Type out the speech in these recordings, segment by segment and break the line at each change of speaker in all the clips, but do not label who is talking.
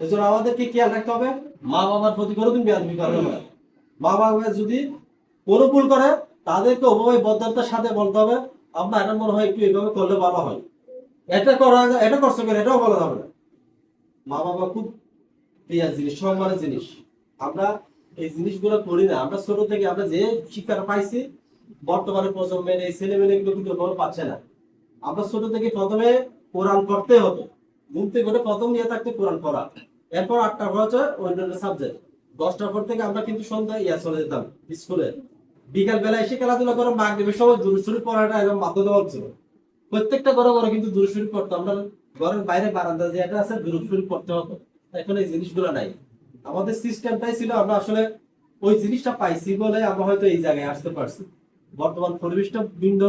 এই জন্য আমাদেরকে খেয়াল রাখতে হবে, মা বাবার প্রতি কোনোদিন বেয়াদবি করবে না। মা বাবা যদি কোনো ভুল করে, তাদেরকে অভাবে বদ্ধতার সাথে বলতে হবে আপনার এটা মনে হয় একটু এইভাবে করলে ভালো হয়। এটা করা এটা করছে কেন? এটাও বলা যাবে না। মা বাবা খুব প্রিয় জিনিস, সম্মানের জিনিস। আমরা এই জিনিসগুলো করি না। আমরা ছোট থেকে আমরা যে শিক্ষাটা পাইছি, বর্তমানে প্রজন্মের এই ছেলে মেয়েগুলো কিন্তু পাচ্ছে না। আমরা ছোট থেকে প্রথমে কোরআন করতে হতো ঘুম থেকে উঠে প্রথম নিয়ে থাকতে কোরআন পড়া। এরপর আটটা পর হচ্ছে অন্যান্য সাবজেক্ট দশটার পর থেকে আমরা কিন্তু সন্ধ্যায় ইয়া চলে যেতাম স্কুলে বিকাল বেলা এসে খেলাধুলা করে মাগরিবের সময় দূরসুরি পড়াটা একদম বাধ্যতামূলক ছিল। প্রত্যেকটা ঘরে ঘরে কিন্তু দূরসুরি পড়তো। আমরা ঘরের বাইরে বারান্দা যে একটা আছে দূরসুরি পড়তে হতো। এখন এই জিনিসগুলো নাই। আমাদের সিস্টেমটাই ছিল আমরা আসলে ওই জিনিসটা পাইছি বলে আমরা হয়তো এই জায়গায় আসতে পারছি। বর্তমান পরিবেশটা ভিন্ন।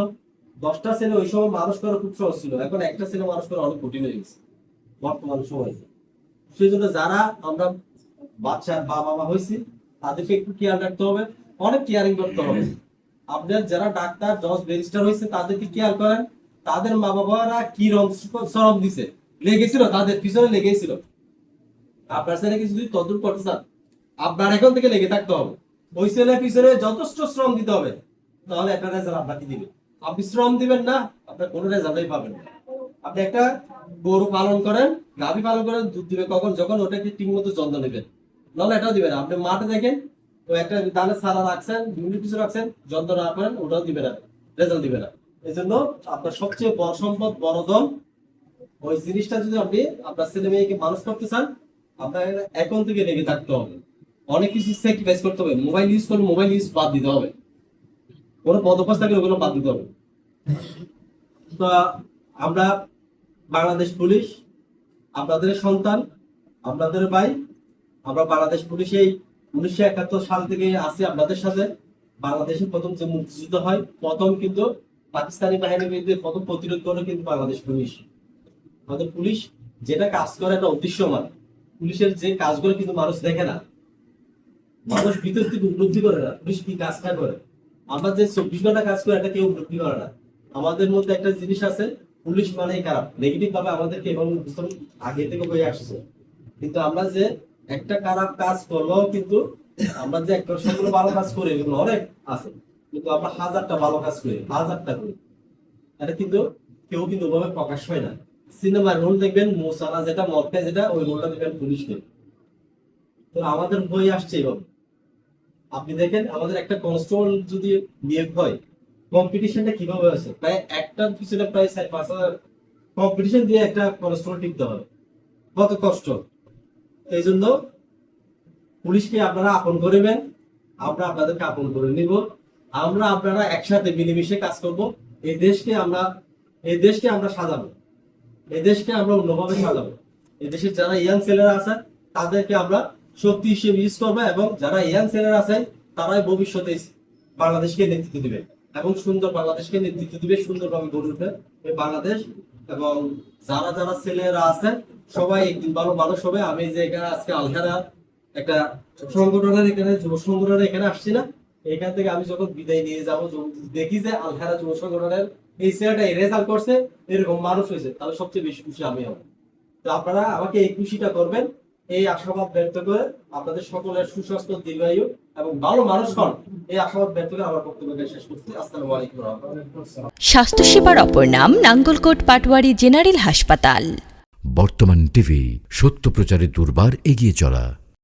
দশটা ছেলে ওই সময় মানুষ করা খুব সহজ ছিল। এখন একটা ছেলে মানুষ করা অনেক কঠিন হয়ে গেছে। বর্তমান সময়ে। সেই জন্য যারা আমরা বাচ্চা বাবা মা হয়েছি, তাদেরকে একটু কেয়ার রাখতে হবে, অনেক কেয়ারিং করতে হবে। আপনার যারা ডাক্তার জজ ব্যারিস্টার হয়েছে, তাদেরকে কেয়ার করেন, তাদের মা বাবারা কি রং শ্রম দিছে? লেগেছিল, তাদের পিছনে লেগেছিল। আপনার ছেলেকে যদি তদুর করতে চান, আপনার এখন থেকে লেগে থাকতে হবে। ওই ছেলের পিছনে যথেষ্ট শ্রম দিতে হবে। তাহলে একটা রেজাল্ট আপনাকে দিবে। আপনি শ্রম দিবেন না, আপনার কোনো রেজাল্টই পাবেন না। আপনি একটা গরু পালন করেন, গাভী পালন করেন, দুধ দিবে কখন, যখন ওটাকে ঠিক মতো যত্ন নেবেন। নাহলে এটাও দিবেন। আপনি মাঠে দেখেন, ও একটা ধানের সারা রাখছেন বিভিন্ন কিছু রাখছেন, যত্ন না করেন, ওটাও দিবে না, রেজাল্ট দিবে না। এই জন্য আপনার সবচেয়ে বড় সম্পদ, বড় ধন, ওই জিনিসটা যদি আপনি আপনার ছেলে মেয়েকে মানুষ করতে চান, আপনার এখন থেকে লেগে থাকতে হবে। অনেক কিছু স্যাক্রিফাইস করতে হবে। মোবাইল ইউজ করলে মোবাইল ইউজ বাদ দিতে হবে। কোনো পদপাস থাকলে ওগুলো বাদ দিতে হবে। তো আমরা বাংলাদেশ পুলিশ, আপনাদের সন্তান, আপনাদের ভাই, আমরা বাংলাদেশ পুলিশ এই উনিশশো একাত্তর সাল থেকে আছি আপনাদের সাথে। বাংলাদেশে প্রথম যে মুক্তিযুদ্ধ হয়, প্রথম কিন্তু পাকিস্তানি বাহিনীর বিরুদ্ধে প্রথম প্রতিরোধ করে কিন্তু বাংলাদেশ পুলিশ। আমাদের পুলিশ যেটা কাজ করে একটা উদ্দেশ্যমান পুলিশের যে কাজগুলো কিন্তু মানুষ দেখে না। মানুষ ভিতর থেকে উপলব্ধি করে না, পুলিশ কি কাজটা করে? আমরা যে চব্বিশ ঘণ্টা কাজ করে, এটা কেউ উপলব্ধি করে না। আমাদের মধ্যে একটা জিনিস আছে পুলিশ মানেই খারাপ। নেগেটিভ ভাবে আমাদেরকে উপস্থাপন আগে থেকে হয়ে আসছে। কিন্তু আমরা যে একটা খারাপ কাজ করলেও কিন্তু আমরা যে একটা সবগুলো ভালো কাজ করি, এগুলো অনেক আছে। কিন্তু আমরা হাজারটা ভালো কাজ করি, হাজারটা করি। এটা কিন্তু কেউ কিন্তু ওভাবে প্রকাশ হয় না। সিনেমার রোল দেখবেন, মোসানা যেটা মক্কা যেটা, ওই রোলটা দেখবেন পুলিশকে। তো আমাদের বই আসছে এভাবে। আপনি দেখেন, আমাদের একটা কনস্টেবল যদি নিয়োগ হয় কম্পিটিশনটা কীভাবে আছে প্রায় একটার পিছনে প্রায় পাঁচ হাজার কম্পিটিশন দিয়ে একটা কনস্টেবল টিকতে হবে। কত কষ্ট? এই জন্য পুলিশকে আপনারা আপন করবেন আমরা আপনাদেরকে আপন করে নিব। আমরা আপনারা একসাথে মিলেমিশে কাজ করব। এই দেশকে আমরা, এই দেশকে আমরা সাজাবো। এই দেশকে আমরা অন্যভাবে সাজাবো। এই দেশের যারা ইয়াং ছেলেরা আছে, তাদেরকে আমরা শক্তি হিসেবে ইউজ করব এবং যারা ইয়াং ছেলেরা আছে, তারাই ভবিষ্যতে বাংলাদেশকে নেতৃত্ব দিবে। এবং সুন্দর বাংলাদেশকে নেতৃত্ব দিবে, সুন্দরভাবে গড়ে উঠবে এই বাংলাদেশ। এবং যারা যারা ছেলেরা আছে, সবাই একদিন ভালো মানুষ হবে। আমি যে এখানে আজকে আলহারা একটা সংগঠনের এখানে, যুব সংগঠনের এখানে আসছি না। এখান থেকে আমি যখন বিদায় নিয়ে যাব দেখি যে আলহারা যুব সংগঠনের এই ছেলেটা রেজাল্ট করছে, এরকম মানুষ হয়েছে, তাহলে সবচেয়ে বেশি খুশি আমি হব। তো আপনারা আমাকে এই খুশিটা করবেন। এই আশাবাদ ব্যক্ত করে আপনাদের সকলের সুস্বাস্থ্য দীর্ঘায়ু এবং ভালো মানুষ হন এই আশাবাদ ব্যক্ত করে আমার বক্তব্য শেষ করছি। আসসালামু আলাইকুম স্বাস্থ্য সেবার
স্বাস্থ্যসেবার অপর নাম নাঙ্গলকোট পাটওয়ারি জেনারেল হাসপাতাল।
বর্তমান টিভি সত্য প্রচারে দুর্বার এগিয়ে চলা।